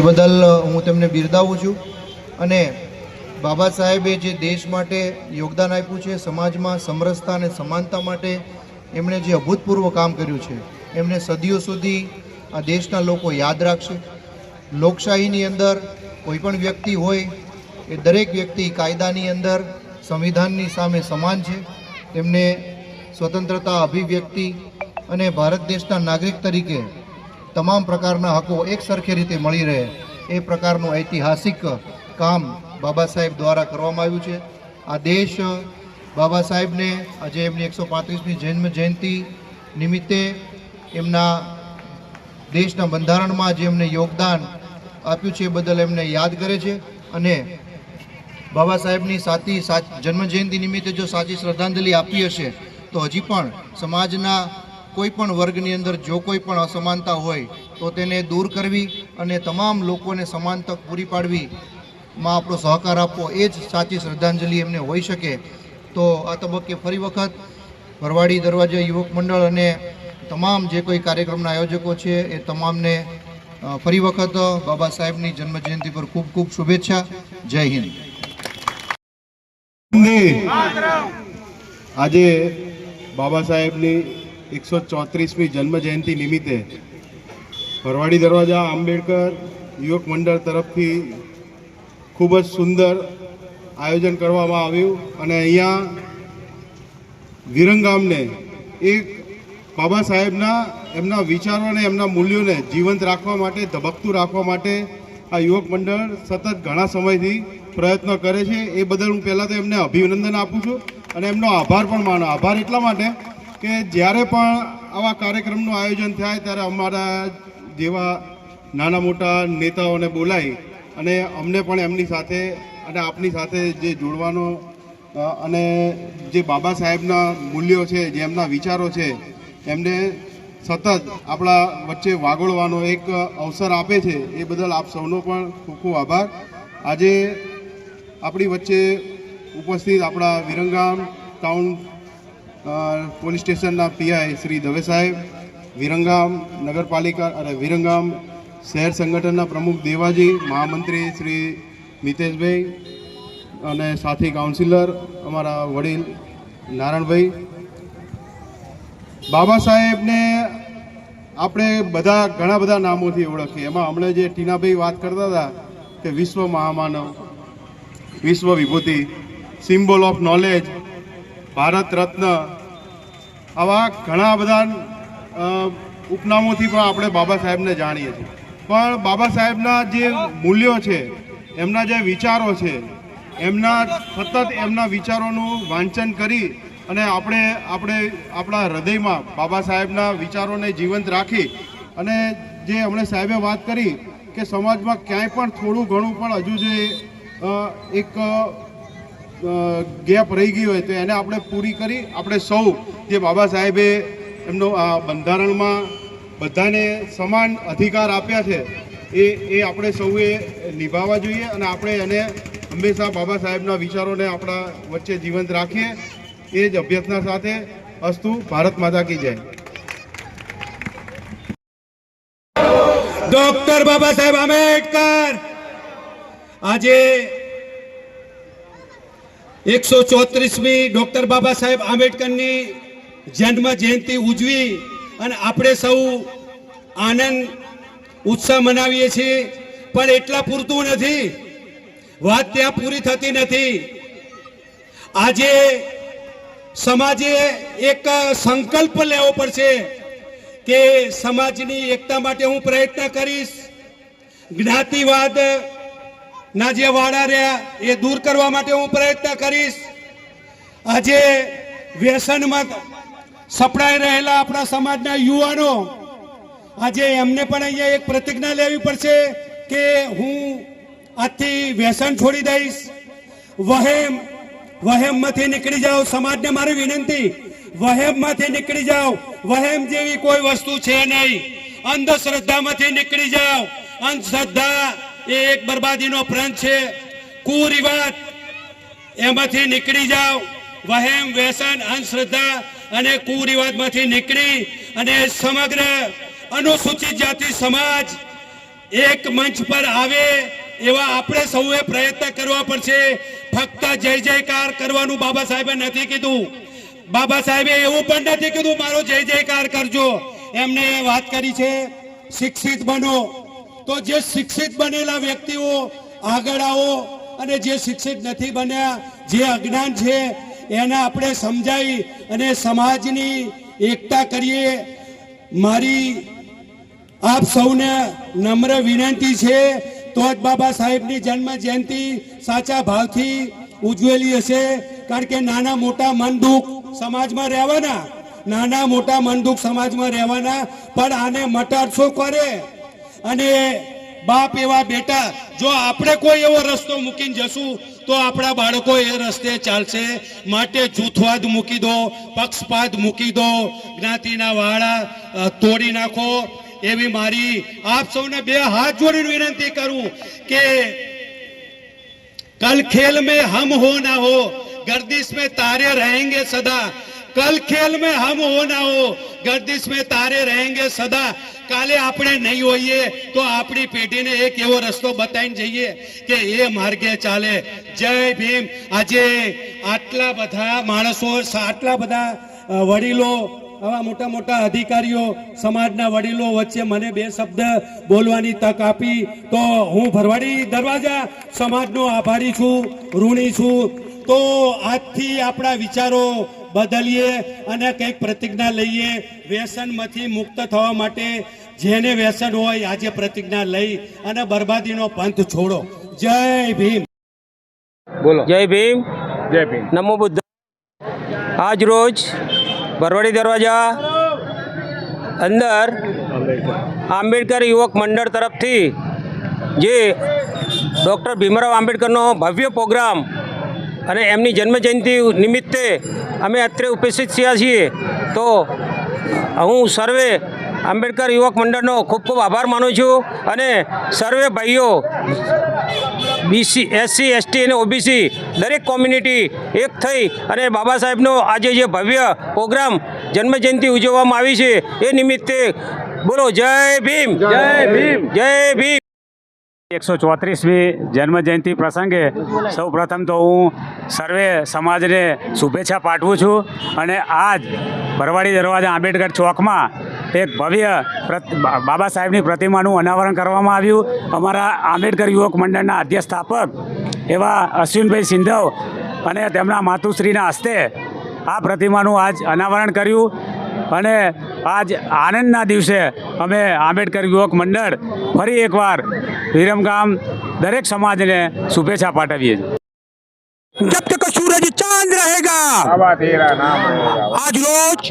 એ બદલ હું તેમને બિરદાવું છું. અને બાબા સાહેબે જે દેશ માટે યોગદાન આપ્યું છે, સમાજમાં સમરસતા અને સમાનતા માટે એમણે જે અભૂતપૂર્વ કામ કર્યું છે, એમને સદીઓ સુધી આ દેશના લોકો યાદ રાખશે. લોકશાહીની અંદર કોઈ પણ વ્યક્તિ હોય, એ દરેક વ્યક્તિ કાયદાની અંદર સંવિધાનની સામે સમાન છે. તેમને સ્વતંત્રતા અભિવ્યક્તિ અને ભારત દેશના નાગરિક તરીકે તમામ પ્રકારના હકો એક સરખી રીતે મળી રહે એ પ્રકારનું ઐતિહાસિક કામ બાબા સાહેબ દ્વારા કરવામાં આવ્યું છે. આ દેશ બાબા સાહેબને આજે એમની એકસો પાંત્રીસમી જન્મ જયંતિ નિમિત્તે એમના દેશના બંધારણમાં જે એમને યોગદાન આપ્યું છે એ બદલ એમને યાદ કરે છે અને બાબા સાહેબની સાચી જન્મજયંતિ નિમિત્તે જો સાચી શ્રદ્ધાંજલિ આપી હશે તો હજી પણ સમાજના કોઈ પણ વર્ગની અંદર જો કોઈ પણ અસમાનતા હોય, તો તેને દૂર કરવી અને તમામ લોકોને સમાન તક પૂરી પાડવી. માં આપણો સહકાર આપવો, એ જ સાચી શ્રદ્ધાંજલિ એમને હોઈ શકે. તો આ તબક્કે ફરી વખત ભરવાડી દરવાજા યુવક મંડળ અને તમામ જે કોઈ કાર્યક્રમના આયોજકો છે, એ તમામને ફરી વખત બાબા સાહેબની જન્મજયંતિ પર ખૂબ ખૂબ શુભેચ્છા. જય હિન્દ. આજે બાબા સાહેબની એકસો ચોત્રીસમી જન્મ જયંતિ નિમિત્તે ભરવાડી દરવાજા આંબેડકર યુવક મંડળ તરફથી ખૂબ જ સુંદર આયોજન કરવામાં આવ્યું અને અહીંયા વિરંગામને એક બાબા સાહેબના એમના વિચારોને એમના મૂલ્યોને જીવંત રાખવા માટે, ધબકતું રાખવા માટે આ યુવક મંડળ સતત ઘણા સમયથી પ્રયત્નો કરે છે. એ બદલ હું પહેલાં તો એમને અભિનંદન આપું છું અને એમનો આભાર પણ માનો. આભાર એટલા માટે કે જ્યારે પણ આવા કાર્યક્રમનું આયોજન થાય ત્યારે અમારા જેવા નાના મોટા નેતાઓને બોલાવી અને અમને પણ એમની સાથે અને આપની સાથે જે જોડવાનો અને જે બાબા સાહેબના મૂલ્યો છે, જે એમના વિચારો છે, એમને સતત આપણા વચ્ચે વાગોળવાનો એક અવસર આપે છે, એ બદલ આપ સૌનો પણ ખૂબ ખૂબ આભાર. આજે આપણી વચ્ચે ઉપસ્થિત આપણા વિરંગામ ટાઉન પોલીસ સ્ટેશનના પીઆઈ શ્રી દવે સાહેબ, વિરંગામ નગરપાલિકા અને વિરંગામ શહેર સંગઠનના પ્રમુખ દેવાજી, મહામંત્રી શ્રી મિતેશભાઈ અને સાથી કાઉન્સિલર અમારા વડીલ નારાયણભાઈ બાબા સાહેબને આપણે બધા ઘણા બધા નામોથી ઓળખીએ. એમાં હમણાં જે ટીનાભાઈ વાત કરતા હતા કે વિશ્વ મહામાનવ, વિશ્વ વિભૂતિ, symbol of knowledge Bharat Ratna આવા ઘણા બધા ઉપનામોથી પણ આપણે બાબા સાહેબને જાણીએ છીએ. પણ બાબા સાહેબના જે મૂલ્યો છે, એમના જે વિચારો છે, એમના સતત એમના વિચારોનું વાંચન કરી અને આપણે આપણે આપણા હૃદયમાં બાબા સાહેબના વિચારોને જીવંત રાખી અને જે હમણાં સાહેબે વાત કરી કે સમાજમાં ક્યાંય પણ થોડું ઘણું પણ હજુ જે એક ગેપ રહી ગઈ હોય તો એને આપણે પૂરી કરી આપણે સૌ જે બાબા સાહેબે એમનો આ બંધારણમાં બધાને સમાન અધિકાર આપ્યા છે, એ એ આપણે સૌએ નિભાવવા જોઈએ અને આપણે એને હંમેશા બાબા સાહેબના વિચારોને આપણા વચ્ચે જીવંત રાખીએ. એ જ અભ્યર્થના સાથે અસ્તુ, ભારત માતા કી જય. ડોક્ટર બાબા સાહેબ આંબેડકર, આજે એકસો ચોત્રીસમી ડોક્ટર બાબા સાહેબ આંબેડકરની જન્મ જયંતિ ઉજવી અને આપણે સૌ આનંદ, ઉત્સાહ મનાવીએ છીએ. પણ એટલા પૂરતું નથી. વાત ત્યાં પૂરી થતી નથી. આજે સમાજે એક સંકલ્પ લેવો પડશે કે સમાજની એકતા માટે હું પ્રયત્ન કરીશ. જ્ઞાતિવાદ ના જે વાડા રહ્યા, એ દૂર કરવા માટે હું પ્રયત્ન કરીશ. આજે વ્યસનમાં સપડાઈ રહેલા આપણા સમાજના યુવાનો, આજે એમને પણ અહીંયા એક પ્રતિજ્ઞા લેવી પડશે કે હું આજથી વ્યસન છોડી દઈશ. વહેમ, વહેમમાંથી નીકળી જાઓ, સમાજને મારી વિનંતી. વહેમમાંથી નીકળી જાઓ. વહેમ જેવી કોઈ વસ્તુ છે નહીં. અંધશ્રદ્ધામાંથી નીકળી જાઓ. અંધશ્રદ્ધા એ એક બરબાદીનો પ્રંથ છે. કુરિવાજ એમાંથી નીકળી જાઓ. વહેમ, વ્યસન, અંધશ્રદ્ધા અને કુરિવાજમાંથી નીકળી અને સમગ્ર અનુસૂચિત જાતિ સમાજ એક મંચ પર આવે એવા આપણે સૌએ પ્રયત્ન કરવા પડશે. ફક્ત જય જયકાર કરવાનું બાબા સાહેબે નથી કીધું. બાબા સાહેબે એવું પણ નથી કીધું, મારો જય જયકાર કરજો. એમને વાત કરી છે, શિક્ષિત બનો. તો જે શિક્ષિત બનેલા વ્યક્તિઓ આગળ આવો અને જે શિક્ષિત નથી બન્યા, જે અજ્ઞાન છે, એને આપણે સમજાવી અને સમાજની એકતા કરીએ. મારી આપ સૌને નમ્ર વિનંતી છે, તો જ બાબા સાહેબની જન્મ જયંતિ સાચા ભાવથી ઉજવેલી હશે. કારણ કે નાના મોટા મન દુઃખ સમાજમાં રહેવાના, નાના મોટા મન દુઃખ સમાજમાં રહેવાના, પણ આને મટાડશો કરે અને બાપ એવા બેટા જો આપણે કોઈ એવો રસ્તો મૂકીને જશું તો આપણા બાળકો એ રસ્તે ચાલશે માટે જૂથવાદ મૂકી દો પક્ષપાત મૂકી દો જ્ઞાતિના વાળા અ, તોડી નાખો એવી મારી આપ સૌને બે હાથ જોડીને વિનંતી કરું કે कल खेल में हम हो ना हो गर्दिश में तारे रहेंगे सदा कल खेल में हम हो ना हो गर्दिश में तारे रहेंगे सदा કાલે આપણે નહીં હોઈએ તો આપણી પેઢીને એક એવો રસ્તો બતાવીને જઈએ કે એ માર્ગે ચાલે. જય ભીમ. આજે આટલા બધા માણસો, આટલા બધા વડીલો, આવા મોટા મોટા અધિકારીઓ, સમાજના વડીલો વચ્ચે મને બે શબ્દ બોલવાની તક આપી. તો હું ભરવાડી દરવાજા સમાજનો આભારી છું, ઋણી છું. તો આજથી આપણા વિચારો બદલીએ અને કંઈક પ્રતિજ્ઞા લઈએ. વ્યસનમાંથી મુક્ત થવા માટે જેને વ્યસન હોય આજે પ્રતિજ્ઞા લઈ અને બરબાદીનો પંથ છોડો. જય ભીમ. બોલો. જય ભીમ. જય ભીમ. નમો બુદ્ધ. આજ રોજ બરવાડી દરવાજા અંદર આંબેડકર યુવક મંડળ તરફથી જે ડૉક્ટર ભીમરાવ આંબેડકરનો ભવ્ય પ્રોગ્રામ અને એમની જન્મજયંતિ નિમિત્તે અમે અત્રે ઉપસ્થિત થયા છીએ. તો હું સર્વે આંબેડકર યુવક મંડળનો ખૂબ ખૂબ આભાર માનું છું અને સર્વે ભાઈઓ બીસી એસસી એસટી અને ઓબીસી દરેક કોમ્યુનિટી એક થઈ અને બાબા સાહેબનો આજે જે ભવ્ય પ્રોગ્રામ જન્મજયંતિ ઉજવવામાં આવી છે એ નિમિત્તે બોલો જય ભીમ. જય ભીમ. જય ભીમ. એકસો ચોત્રીસમી જન્મજયંતિ પ્રસંગે સૌ પ્રથમ તો હું સર્વે સમાજને શુભેચ્છા પાઠવું છું અને આજ ભરવાડી દરવાજા આંબેડકર ચોકમાં એક ભવ્ય બાબા સાહેબની પ્રતિમાનું અનાવરણ કરવામાં આવ્યું. અમારા આંબેડકર યુવક મંડળના અધ્યસ્થાપક એવા અશ્વિનભાઈ સિંધવ અને તેમના માતુશ્રીના હસ્તે આ પ્રતિમાનું આજ અનાવરણ કર્યું. અને આજ આનંદના દિવસે અમે આંબેડકર યુવક મંડળ ફરી એકવાર વિરમગામ દરેક સમાજને શુભેચ્છા પાઠવીએ છીએ. જબ તક સૂરજ ચાંદ રહેગા. આજ રોજ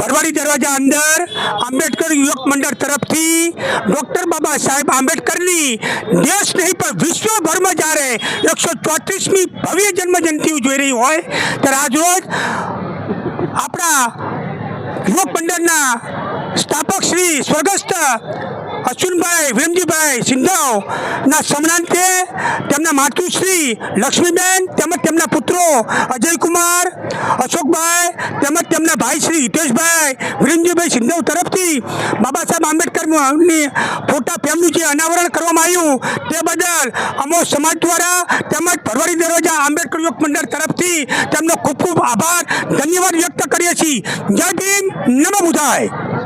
ભરવાડી દરવાજા અંદર આંબેડકર યુવક મંડળ તરફથી ડૉક્ટર બાબા સાહેબ આંબેડકરની દેશ નહીં, પણ વિશ્વભરમાં જ્યારે એકસો ચોત્રીસમી ભવ્ય જન્મ જન્મજયંતિ જોઈ રહી હોય, ત્યારે આજરોજ આપણા યુવક મંડળના સ્થાપક શ્રી સ્વર્ગસ્થ અશ્વિનભાઈ ભીમજીભાઈ સિંધવના સમણાંતે તેમના માતુશ્રી લક્ષ્મીબેન તેમજ તેમના પુત્રો અજયકુમાર, અશોકભાઈ તેમજ તેમના ભાઈ શ્રી હિતેશભાઈ વિરેન્દ્રભાઈ સિંધવ તરફથી બાબા સાહેબ આંબેડકરની ફોટા ફેમનું જે અનાવરણ કરવામાં આવ્યું તે બદલ અમો સમાજ દ્વારા તેમજ પરવારી દરવાજા આંબેડકર યુવક મંડળ તરફથી તેમનો ખૂબ ખૂબ આભાર. ધન્યવાદ વ્યક્ત કરીએ છીએ. જય ભીમ. નમો બુધાય.